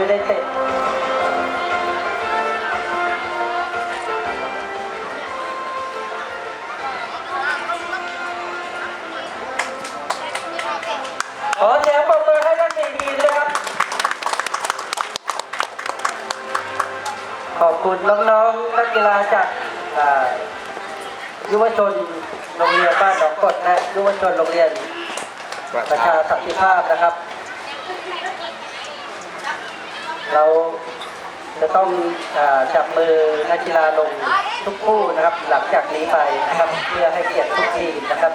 ยู่ในเต็ดขอเสียงปรบมือให้ทั้งสี่ทีมด้วยครับ ขอบคุณน้องๆนักกีฬาจากอ่ายุวชนโรงเรียนบ้านหนองกดและยุวชนโรงเรียนประชาสันติภาพนะครับ เรา จะต้องอาจับมือนักกีฬาลงทุกคู่นะครับ หลังจากนี้ไปนะครับเพื่อให้เกียรติทุกทีมนะครับ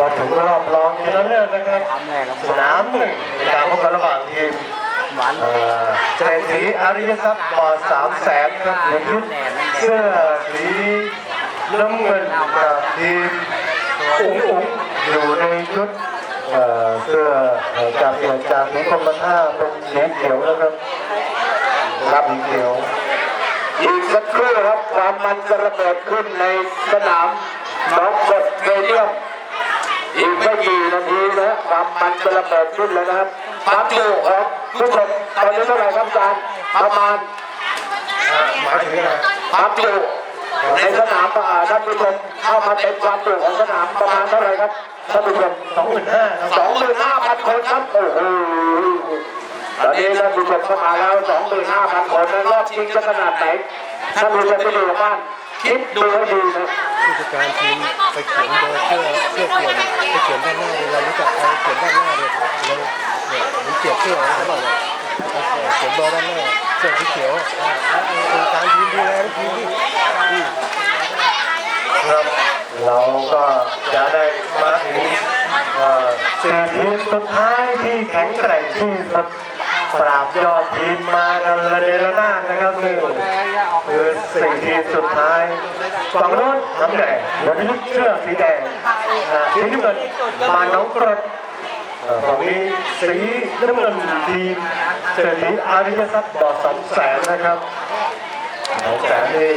มาถึงรอบรองชนะเลิศนะครับทำแน่ครับสนามหนึ่งในการพบกันระหว่างทีมหวานเอ่อเศรษฐีอาริยทรัพย์บอสามแสนครับในชุดเสื้อสีน้ำเงินกับทีมอุ๋งอุ๋งอยู่ในชุด เอ่อเสื้อเอ่อจากเปลี่ยนจากสีกรมท่าเป็นสีเขียวนะครับรับสีเขียวอีกสักครู่ครับความมันจะระเบิดขึ้นในสนามหน้องกดเตเดียมอีกไม่กี่นาทีนะความมันจะระเบิดขึ้นแล้วนะครับความจุของผู้ชมตอนนี้เท่าไหร่ครับอาจารย์ประมาณหมายถึงอะไรความจุในสนามอ่าท่านผู้ชมเข้ามาเต็มความจุของสนามประมาณเท่าไหร่ครับ ท่านผู้ชมสองหมื่นห้าครับสองหมื่นห้าพันคนครับโอ้โหตอนนี้ท่านผู้ชมเข้ามาแล้วสองหมื่นห้าพันคนนั้นรอบจริงจะขนาดไหนท่านผู้ชมไปดูบ้านคิดดูให้ดีนะผู้จัดการทีมไปเขียนเบอร์เสื้อเสื้อเปลี่ยนไปเขียนด้านหน้าเลยเรารู้จักใครเขียนด้านหน้าเลยเราเนี่ยผมเขียนเสื้ออะไรเขาบอกเนี่ยเขียนเบอร์ด้านหน้าเสื้อสีเขียวอ่าแล้วโครงการทีมดูแลทีมที่ที่ครับ เราก็จะได้มาถึงเอ่อสี่ทีมสุดท้ายที่แข็งแกร่งที่สุดปราบยอดทีมมากันระเนระนาดนะครับนี่คือสี่ทีมสุดท้ายฝั่งโน้นน้ำแดงวันนี้เสื้อสีแดงอ่าสีน้ำเงินมาน้องกรดเอ่อฝั่งนี้สีน้ำเงินทีมเศรษฐีอาริยทรัพย์บ่อสองแสนนะครับหนองแสนนี่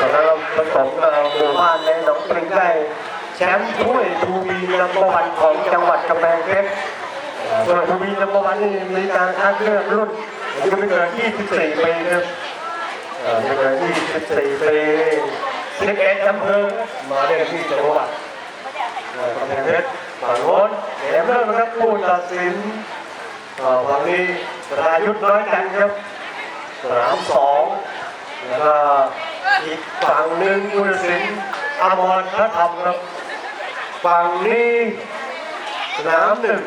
ตอนนั้นเราผสมกับหมู่บ้านในหนองปริงได้แชมป์ถ้วยทูบีนัมเบอร์วันของจังหวัดกำแพงเพชรส่วนทูบีนัมเบอร์วันนี่มีการคัดเลือกรุ่นอายุไม่เกิน24ปีครับเอ่อไม่เกิน24ปี11อำเภอมาเล่นที่จังหวัดกำแพงเพชรฝั่งโน้นเกมเริ่มนะครับผู้ตัดสินเอ่อฝั่งนี้รายุทธ์น้อยจันครับสามสองแล้วก็ อีกฝั่งหนึ่งผู้ตัดสินอมรพระธรรมครับฝั่งนี้นามหนึ่ง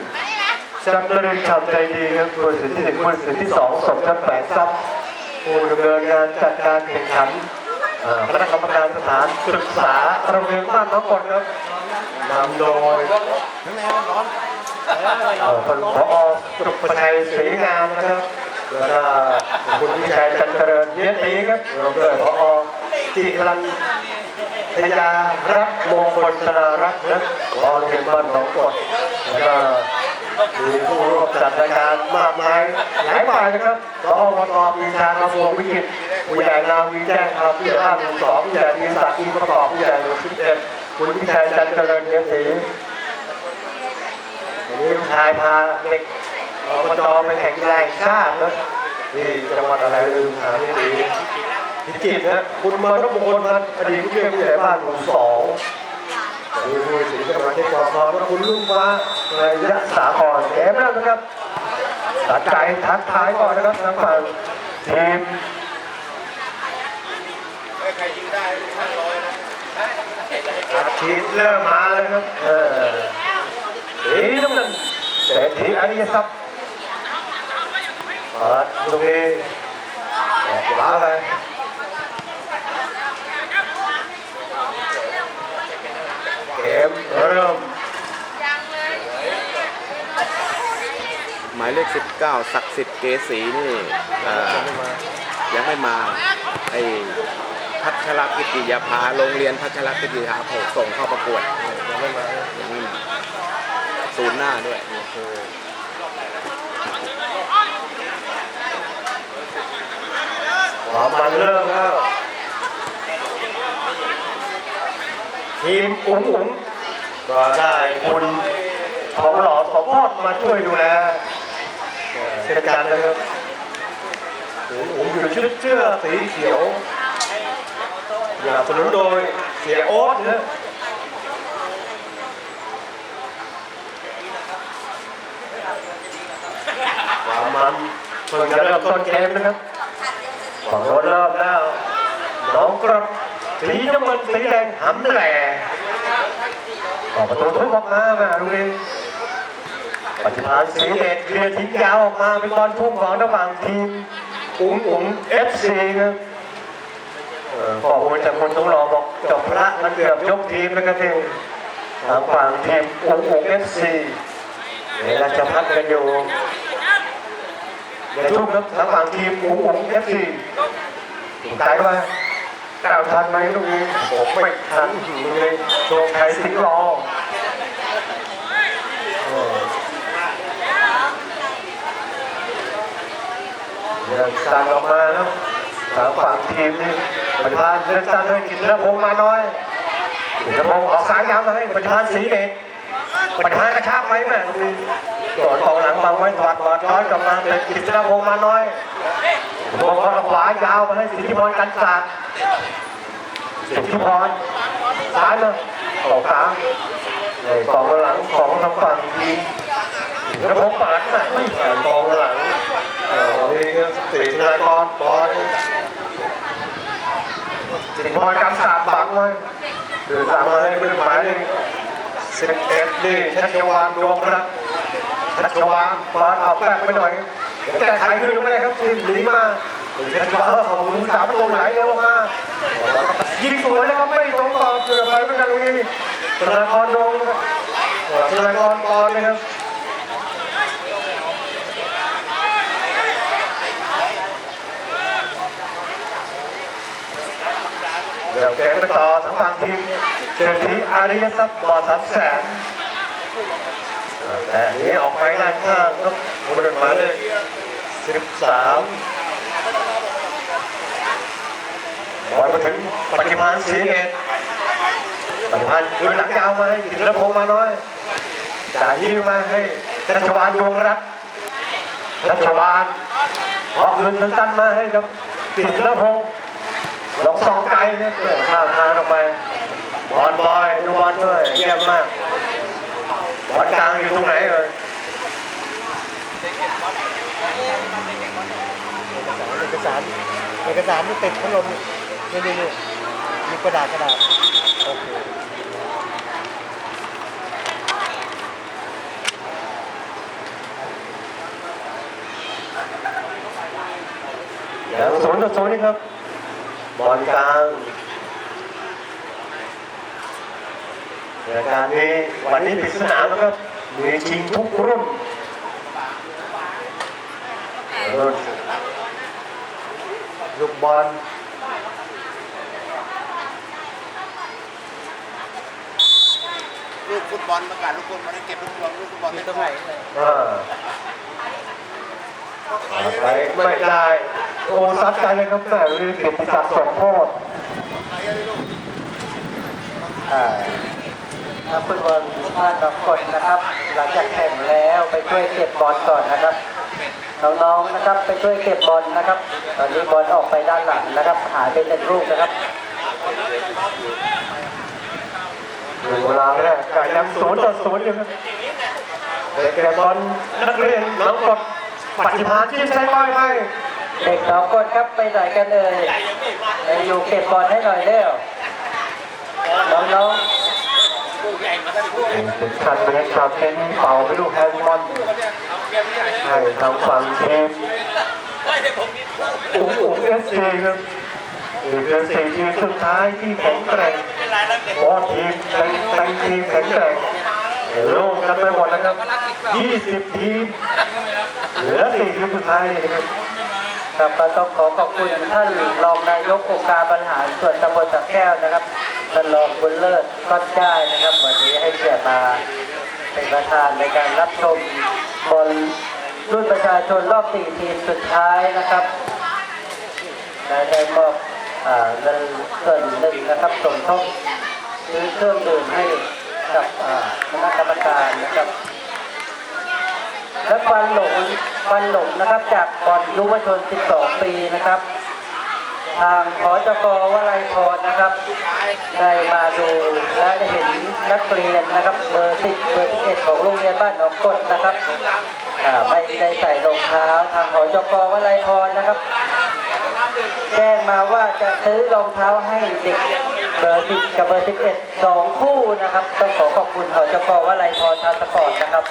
จำเริญชาวใจดีครับผู้ตัดสินที่หนึ่งผู้ตัดสินที่สองสมชัดแปดทรัพย์ผู้ดำเนินงานจัดการแข่งขันคณะกรรมการสถานศึกษาโรงเรียนบ้านน้องกอนครับนำโดยเอ่อท่านผอสุประชัยศรีงามนะครับแล้วก็คุณวิชัยจันเจริญเยียตีครับรวมด้วยผอ จิรันทยายามรักมงคลธนารักนะผอเทมบ้านหนองกดแล้วก็มีผู้ร่วมจัดรายการมากมายหลายฝ่ายนะครับผอวตปีชาคำวงวิกิตผู้ใหญ่นาวีแจ้งครับผู้ใหญ่บ้าหมู่สองผู้ใหญ่ทีศักดิ์อินประกอบผู้ใหญ่หมู่สิบเอ็ดคุณวิชัยจันเจริญเยียตีวันนี้ลูกชายพาเด็กอบจไปแข่งแห่งชาตินะที่จังหวัดอะไรลืมหาไม่ดี พิจิตรนะคุณมานพมงคลพันธ์อดีตผู้ช่วยผู้ใหญ่บ้านหมู่สองมีผู้สิงห์จังหวัดที่กองทองและคุณลุงฟ้าในยะสาครแอมแล้วนะครับตัดใจทักท้ายก่อนนะครับทางฝั่งทีมอัดฉีดเริ่มมาเลยครับเออสีน้ำเงินเศรษฐีอริยทรัพย์เปิดตรงนี้ออกขวาไปเก มเริ่ม หมายเลข 19 ศักดิ์สิทธิ์เกษีนี่เอ่อยังไม่มาไอ้พัชรกิติยาภาโรงเรียนพัชรกิติยาภาส่งเข้าประกวดยังไม่มายังไม่มาศูนย์หน้าด้วยความมันเริ่มแล้วทีมอุ้งอุ๋ง ก็ได้คุณของหล่อสมพอดมาช่วยดูแลเช่นกันนะครับอุ้งอุ๋งอยู่ชุดเสื้อสีเขียวสนับสนุนโดยเสียโอ๊ตนะความมันเพิ่งจะเริ่มต้นเกมนะครับฝั่งโน้นเริ่มแล้วน้องกระสีน้ำเงินสีแดงหำแหล่ ออกประตูทุบออกมาแม่ลูกนี้ปัจจุบันสีเดชเคลียร์ทิ้งยาวออกมาเป็นบอลทุ่งของระหว่างทีมอุ๋งอุ๋งเอฟซีครับเอ่อข้อมูลจากคนต้องรอบอกจบพระมันเกือบยกทีมแล้วก็ที่ทางฝั่งทีมอุ๋งอุ๋งเอฟซีเวลาจะพัดกันอยู่อย่าทุ่มครับทางฝั่งทีมอุ๋งอุ๋งเอฟซีถูกใจว่า ก้าวทันไหมลูกนี้ผมไม่ทันลูกนี้โชว์ไทยสิงห์รอโอ้เดินสั่งออกมาแล้วทางฝั่งทีมนี่ประธานเดินสั่งให้กินระพงมาน้อยกินระพงออกสายยาวมาให้ประธานสีเดชประธานกระชากไว้แม่ลูกนี้ก่อนกองหลังวางไว้ถอดถอดย้อนกลับมาเป็นกินระพงมาน้อยมองขวายาวมาให้สิทธิพรกันศาสตร์ สิทธิพรซ้ายมาต่อกลางในกองหลังของทางฝั่งทีมแล้วผมปาดนะไม่ผ่านกองหลังเออนี่ก็สิทธินากรบอลสิทธิพรกันศาสตร์บังไว้เดินตามมาให้เป็นหมายเลขสิบเอ็ดนี่ชัชวานดวงรักชัชวานบอลเอาแป๊กไปหน่อยแก้ไขขึ้นไม่ได้ครับทีมหนีมา เห็นว่าของลุงสามประตูไหลเร็วมายิงสวยนะครับไม่ตรงต่อเกือบไปเหมือนกันตรงนี้ธนาครดงนะครับธนาครบอลนะครับเดี๋ยวแกไปต่อทางฝั่งทีมเศรษฐีอาริยทรัพย์บ่อสามแสนแต่นี้ออกไปด้านข้างครับบริมาเลยสิบสาม บอลมาถึงปฏิพันธ์ศรีเกตปฏิพันธ์คืนหลังยาวมาให้กิตรพงษ์มาน้อยจ่ายยิ้วมาให้ชัชวานดวงรักชัชวานออกคืนสั้นๆมาให้กับกิตรพงษ์ลองสองไกลเนี่ยข้ามทางออกไปบอลบอยดูบอลด้วยเยี่ยมมากบอลกลางอยู่ตรงไหนเอ่ยเอกสารเอกสารนี่ติดพัดลม นี่นี่นี่มีกระดาษกระดาษโอเคเดี๋ยวศูนย์ต่อศูนย์นี่ครับบอลกลางรายการนี้วันนี้ปิดสนามนะครับมีชิงทุกรุ่นรุ่นลูกบอล ลูก ฟุตบอลประกาศลูกฟุตบอลเก็บลูกบอลลูกฟุตบอลไม่ต้องไหอ่าไปไม่ได้โอ้ซัดใจเลยครับแม่รีบเก็บจากสองโทษอ่านักฟุตบอลท่านบางคนนะครับ หลังจากแข่งแล้วไปช่วยเก็บบอลก่อนนะครับน้องๆนะครับไปช่วยเก็บบอลนะครับ ตอนนี้บอลออกไปด้านหลังนะครับ หายไปหนึ่งลูกนะครับ หนึ่งเวลาแรกก็ยังศูนย์ต่อศูนย์อยู่ครับเด็กแต่บอลนักเรียนน้องกดปฏิภาณที่ใช้ไว้ให้เด็กสองคนครับไปไหนกันเอ่ยไปอยู่เก็บบอลให้หน่อยเร็วน้องถึงขั้นเบรกครับเป็นเป่าไปลูกแฮนด์บอลให้ทางฝั่งทีมอุ้งอุ้งเอสซีครับอีกเป็นสี่ทีมสุดท้ายที่แข็งแกร่ง เพราะทีมเป็นเป็นทีมแข็งแกร่งโล่งกันไปหมดแล้วครับ 20 ทีม เหลือสี่ทีมสุดท้ายนะครับครับก็ต้องขอขอบคุณท่านรองนายกองค์การบริหารส่วนตำบลสักแก้วนะครับท่านรองบุญเลิศก้อนจ้นะครับ วันนี้ให้เกียรติมาเป็นประธานในการรับชมบอลรุ่นประชาชนรอบสี่ทีมสุดท้ายนะครับและได้มอบ เงินส่วนหนึ่งนะครับสมทบซื้อเครื่องดื่มให้กับคณะกรรมการนะครับและฟันหลงฟันหลงนะครับจากบอลยุวชน 12 ปีนะครับ ทางขอจกวลัยพรนะครับ ได้มาดูและได้เห็นนักเรียนนะครับเบอร์10เบอร์11ของโรงเรียนบ้านหนองกดนะครับไม่ได้ใส่รองเท้าทางขอจกวลัยพรนะครับ แจ้งมาว่าจะซื้อรองเท้าให้เด็กเบอร์10กับเบอร์11สองคู่นะครับต้องขอขอบคุณขอจกวลัยพรทางสปอร์ตนะครับ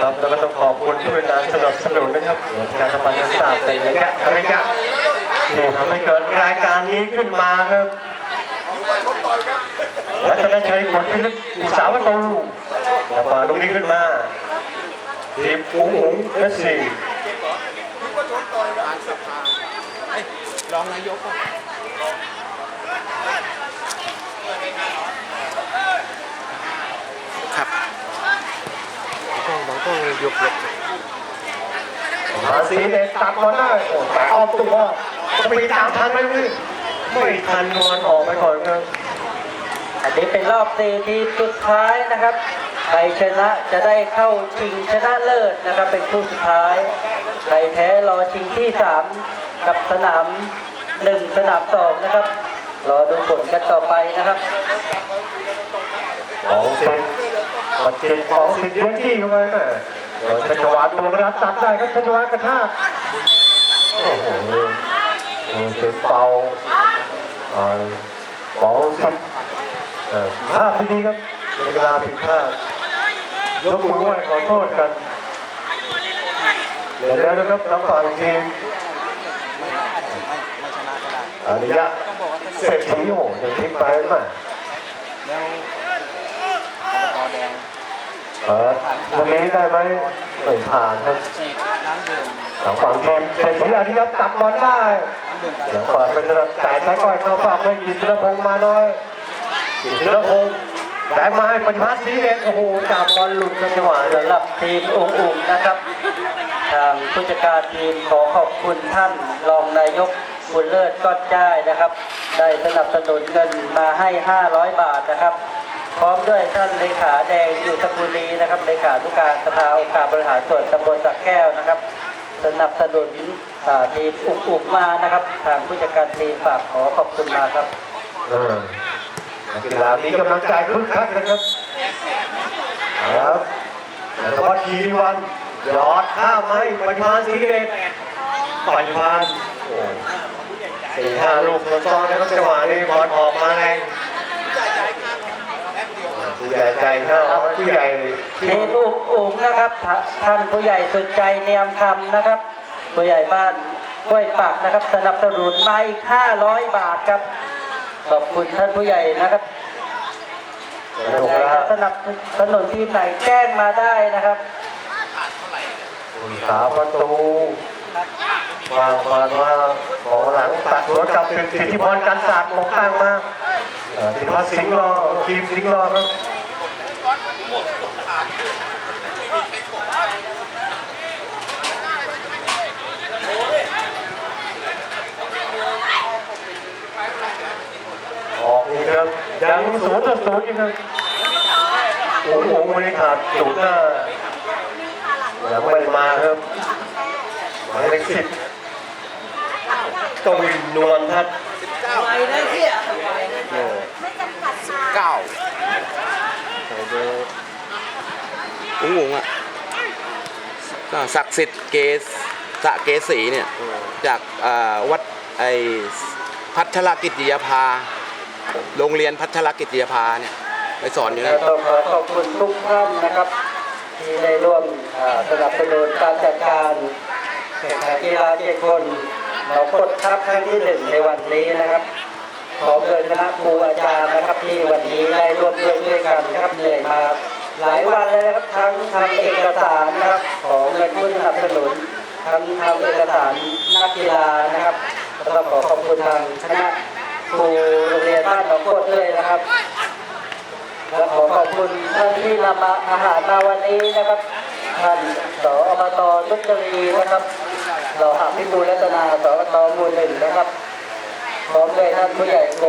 ครับแล้วก็ต้องขอบคุณที่เป็นการสนับสนุนนะครับการทำการศึกษาเป็นระยะระยะที่ทำให้เกิดรายการนี้ขึ้นมาครับและจะได้ใช้ผลพิลึกอุตสาหประตูแล้วมาตรงนี้ขึ้นมา ทีมอุ้งอุ๋งเอสซีการสภาเอ้ยรองนายกอะครับต้องเราต้องยกยกมาสีเด็กตัดบอลได้โอ้แต่ออกตัวจะไปตามทันไหมพี่ไม่ทันนวลออกไปก่อนครับอันนี้เป็นรอบสี่ทีมสุดท้ายนะครับ ใครชนะจะได้เข้าชิงชนะเลิศนะครับเป็นคู่สุดท้าย ใครแพ้รอชิงที่สามกับสนามหนึ่งสนามสองนะครับ รอดูผลกันต่อไปนะครับของสิบมันเจ็บของสิบเลี้ยงที่เข้าไปแม่โดยชัชวานตัวกระดาษตัดได้ครับชัชวานกระชากโอ้โหเจ็บเป่าเอ่อเป่าสิบเอ่อภาพที่ดีครับเวลาผิดพลาด ยกมือไหว้ขอโทษกันเดี๋ยวแล้วนะครับทางฝ่ายทีมอริยะเศรษฐีโอ้โหยังทิ้งไปมาแล้วกอแดงเออวันนี้ได้ไหมไม่ผ่านครับฉีดน้ำดื่มหลังฝั่งทีมเศรษฐีอธิยับตับบอลได้หลังฝั่งเป็นระดับจ่ายใช้ก้อยเข้าฝากให้กิตรพงษ์มาน้อยกิตรพง ษ์ได้มาให้ปฏิพัฒน์สีเด็กโอ้โหจับบอลหลุดกันจังหวะสำหรับทีมองอุ่มนะครับ ทางผู้จัดการทีมขอขอบคุณท่านรองนายกบุญเลิศก้อนจ้ายนะครับ ได้สนับสนุนเงินมาให้ 500 บาทนะครับ พร้อมด้วยท่านเลขาแดงอยู่สกุลีนะครับเลขานุการสภาองค์การบริหารส่วนตำบลสักแก้วนะครับ สนับสนุนทีมอุกอุกมานะครับ ทางผู้จัดการทีมฝากขอขอบคุณมาครับ กีฬามีกำลังใจคึกคักนะครับครับแต่ทวัฒน์คีวันยอดข้ามมาให้ปฏิพัฒน์สีเด็กปฏิพัฒน์โอ้สี่ห้าลูกซ้อนๆนะครับจังหวะนี้บอลออกมาแรงผู้ใหญ่ใจข้าผู้ใหญ่ทีมอุกอุกนะครับ ท่านผู้ใหญ่สุดใจเนียมคำนะครับ ผู้ใหญ่บ้านห้วยปักนะครับ สนับสนุนมาอีก500 บาทครับ ขอบคุณท่านผู้ใหญ่นะครับสนุกใครแล้จะวสนับสนุนทีมไหนแจ้งมาได้นะครับสาประตูวางบอลมาของหลังตัดหัวกลับเป็นสิทธิพรกันศาสตร์มองข้างมาเอ่อสิทธิวัฒน์สิงห์รอทีมสิงห์รอครับออกอีกครับยัง ศูนย์ต่อศูนย์อยู่ครับโอ้โหไม่ได้ขาดจุดหน้ายังไม่มาครับหมายเลขสิบกวินนวลทัศน์เก้าอุ๋งอุ๋งงอะศักดิ์สิทธิ์เกสสะเกสีเนี่ย จากวัดไอพัฒรกิจยาภา โรงเรียนพัฒรกิจยาภาเนี่ยไปสอนอยู่แล้นั่วต้องขอขอบคุณทุกท่านนะครับ ที่ได้ร่วมสนับสนุนการจัดการแข่งขันกีฬาเจ็ดคนเรากดทัพครั้งที่หนึ่งในวันนี้นะครับ ขอเชิญคณะครูอาจารย์นะครับที่วันนี้ได้ร่วมด้วยช่วยกันนะครับเหนื่อยมาหลายวันเลยนะครับทั้งทำเอกสารนะครับ ของเงินผู้สนับสนุนทั้งทำเอกสารนักกีฬานะครับก็ต้องขอขอบคุณทางคณะ ครูโรงเรียนบ้านหนองโคตรด้วยนะครับและขอขอบคุณท่านที่นำมาอาหารมาวันนี้นะครับท่านสอบตทุจรีนะครับเราหาพิบูลรัตนาสอบตหมู่หนึ่งนะครับพร้อมด้วยท่านผู้ใหญ่โก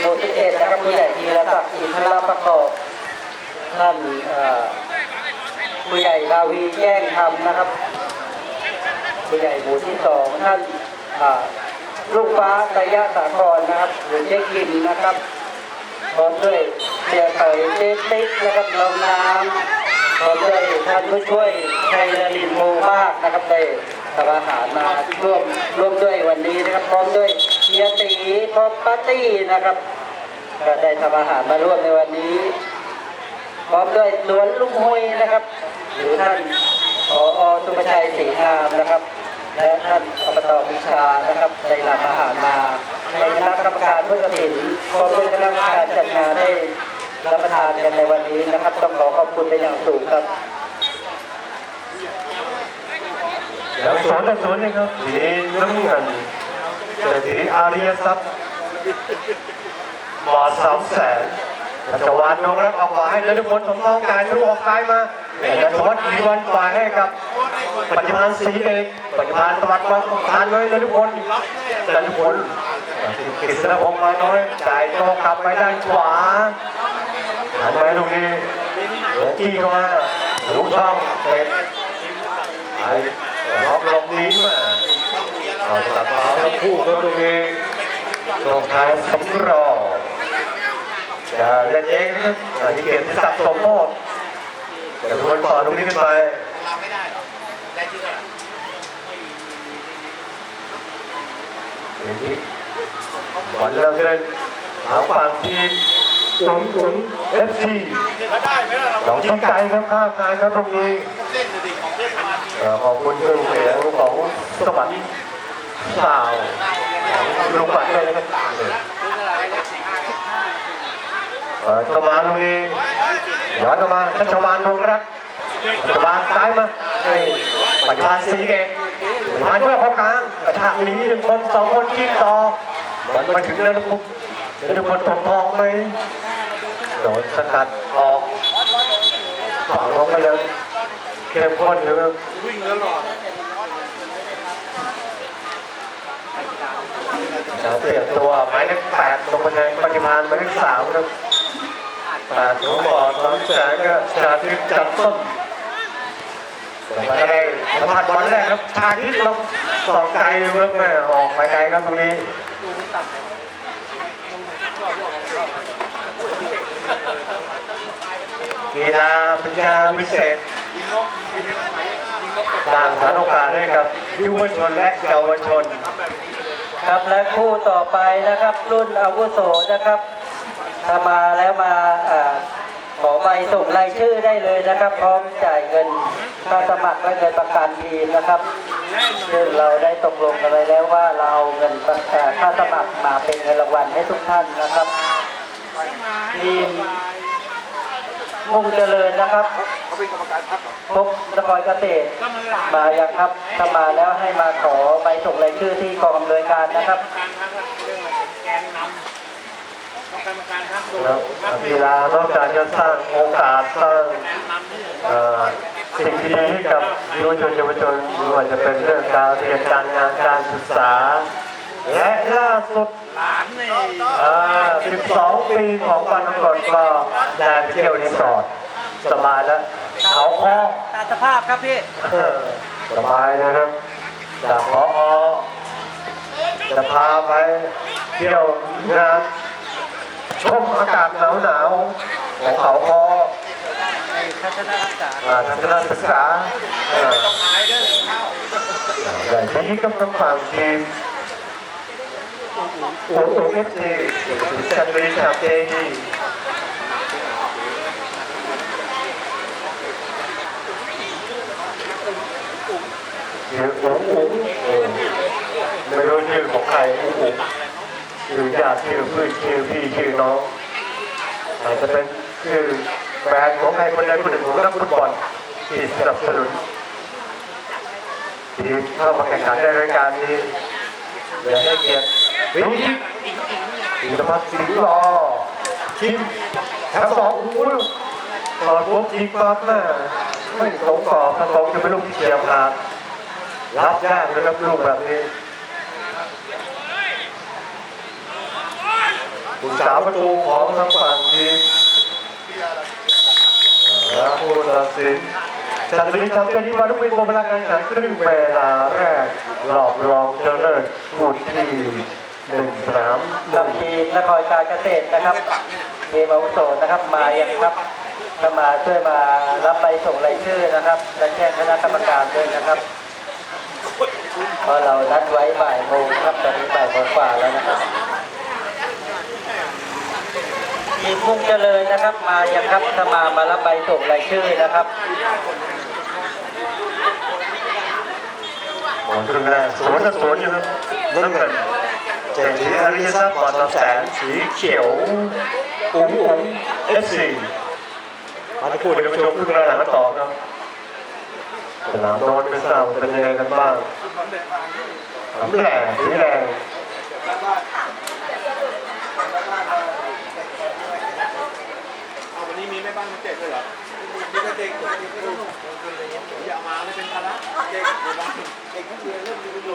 โมทิเอตนะครับผู้ใหญ่ทีรศักดิ์อินทรประกอบท่านเอ่อผู้ใหญ่ดาวีแจ้งธรรมนะครับผู้ใหญ่หมู่ที่สองท่านอ่า ลูกฟ้าตยะสาครนะครับหรือเจ๊กินนะครับพร้อมด้วยเสียเต๋ยเจ๊ติ๊กนะครับน้องน้ำพร้อมด้วยท่านผู้ช่วยชัยนรินทร์โมมากนะครับได้ทำอาหารมาร่วมร่วมด้วยวันนี้นะครับ พร้อมด้วยเฮียตีพร้อมปาร์ตี้นะครับก็ได้ทำอาหารมาร่วมในวันนี้ พร้อมด้วยสวนลุงฮุยนะครับหรือท่านผอสุภชัยศรีงามนะครับ และท่านอบตวิชานะครับได้นำอาหารมาในคณะกรรมการผู้ตัดสินพร้อมด้วยคณะกรรมการจัดงานได้รับประทานกันในวันนี้นะครับ ต้องขอขอบคุณเป็นอย่างสูงครับแล้วสวนต่อสวนนี่ครับสีน้ำเงินเป็นสีอาริยทรัพย์หมอดสามแสนจักรวาลน้องรักเอาขวาให้นฤพลสมทองกายลูกออกซ้ายมา แต่ทวัฒน์มีวันฝ่ายให้กับปฏิภาณสีเอกปฏิภาณตวัดมาทานไว้นฤพลนฤพลกคนกฤษณพงษ์มาน้อยจ่ายโตกลับไปด้านขวาหันไปตรงนี้หัวจี้เข้ามาลูกช่องเตะไอ้ล็อกลงนี้มาเอาตัดมาทั้งคู่ครับตรงนี้ลงท้ายสำรองจะเล่นเองนะครับอันนี้เกมที่สับสมโมด จะทวนต่อตรงนี้ขึ้นไปบอลเริ่มเล่นหางฝั่งทีมจุ๋มจุ๋มเอฟซีหนองชิงไก่ครับข้ามงานครับตรงนี้เอ่อขอบคุณเครื่องเสียงของสวัสดิ์สาวลุงบัตรด้วยนะครับเอ่อชาวบ้านตรงนี้ ย้อนกลับมาท่านชาวบ้านดวงรักชาวบ้านซ้ายมาปัจจุบันสีเกตมาช่วยเขากลางกระชากหนีหนึ่งคนสองคนคิดต่อบอลมาถึงแล้วนะครับเดี๋ยวทุกคนทองทองไหมโดนสกัดออกฝั่งลงไปเลยเข้มข้นเลยวิ่งตลอดเปลี่ยนตัวหมายเลขแปดลงมาในปฏิมาณหมายเลขสามครับ แปดของบอดน้องแสงก็ชาทิพจับต้นมาได้สัมผัสบอลแรกครับชาทิพย์ลงสองไกลเวิร์กแม่ออกไปไกลครับตรงนี้กีฬาป็นงาพิเศษสร้างสรรโอกาสให้กับยุวชนและเยาวชน ครับและคู่ต่อไปนะครับ รุ่นอาวุโสนะครับ ถ้ามาแล้วมาอขอใบส่งรายชื่อได้เลยนะครับ พร้อมจ่ายเงินค่าสมัครและเงินประกันทีมนะครับซึ่งเราได้ตกลงกันไว้แล้วว่าเราเอาเงินประอ่าค่าสมัครมาเป็นเงินรางวัลให้ทุกท่านนะครับทีมมุ่งเจริญนะครับพบนครเกษตรมายังครับถ้ามาแล้วให้มาขอใบส่งรายชื่อที่กองอำนวยการนะครับ แล้วกีฬานอกจากจะสร้างโอกาสสร้างเอ่อสิ่งที่ดีให้กับยุวชนเยาวชนไม่ว่าจะเป็นเรื่องการเรียนการงานการศึกษา และล่าสุดเอ่อ12 ปีของวันก่อนก็ได้ไปเที่ยวรีสอร์ทสบายแล้วเขาคอตามสภาพครับพี่เออสบายนะครับจากพอจะพาไปเที่ยวงาน ชมอากาศหนาวหนาวของเขาพอทัศนศึกษาทัศนศึกษาเอย่างนี้ก็ต้องฟังทีมโอ้โหเอฟซีจันทรีจากเจดีเดี๋ยวโอ้โหเอไม่รู้ชื่อของใครโอ้โห ชื่อญาติชื่อเพื่อนชื่อพี่ชื่อน้องอาจจะเป็นชื่อแบรนของใครคนใดคนหนึ่งของนักฟุตบอลที่สนับสนุนทีมเข้ามาแข่งขันในรายการนี้อย่าให้เกียรติวิชิตธีรพัฒน์สิงห์รอทีมแถวสองโอ้โหตอนพบทีมปั๊บแม่ไม่สงกอบทั้งสองจะเป็นลูกที่เฉียบขาดรับยากเลยครับลูกแบบนี้ ผู้สาวประตูของทางฝั่งทีมและผู้ตัดสินจัดสิทำเกินที่วันทุกปีโมพลังการแข่งขันครึ่งเวลาแรกรอบรองชนะเลิศคู่ที่หนึ่งสนามกับทีมนครการเกษตรนะครับทีมอาวุโสนะครับมาอย่างครับถ้ามาช่วยมารับใบส่งรายชื่อนะครับ และแจ้งคณะกรรมการด้วยนะครับเพราะเรานัดไว้บ่ายโมงครับตอนนี้บ่ายโมงกว่าแล้วนะครับ ทีมมุ่งเจริญนะครับ มาอย่างครับถ้ามามารับใบส่งรายชื่อนะครับหมดครึ่งแรกสวนกับสวนอยู่ครับน้ำเงินเจสีอริยทรัพย์ปอดแสนสีเขียวอุ๋งอุ๋งเอฟซีมาที่พูดเดียวชมครึ่งแรกหลังกันต่อครับสนามโดนเป็นสนามเป็นยังไงกันบ้างสำแหล่สีแดง เด็กอย่ามาเลยเป็นภาระเด็กเด็กนักเรียนเริ่มดูดู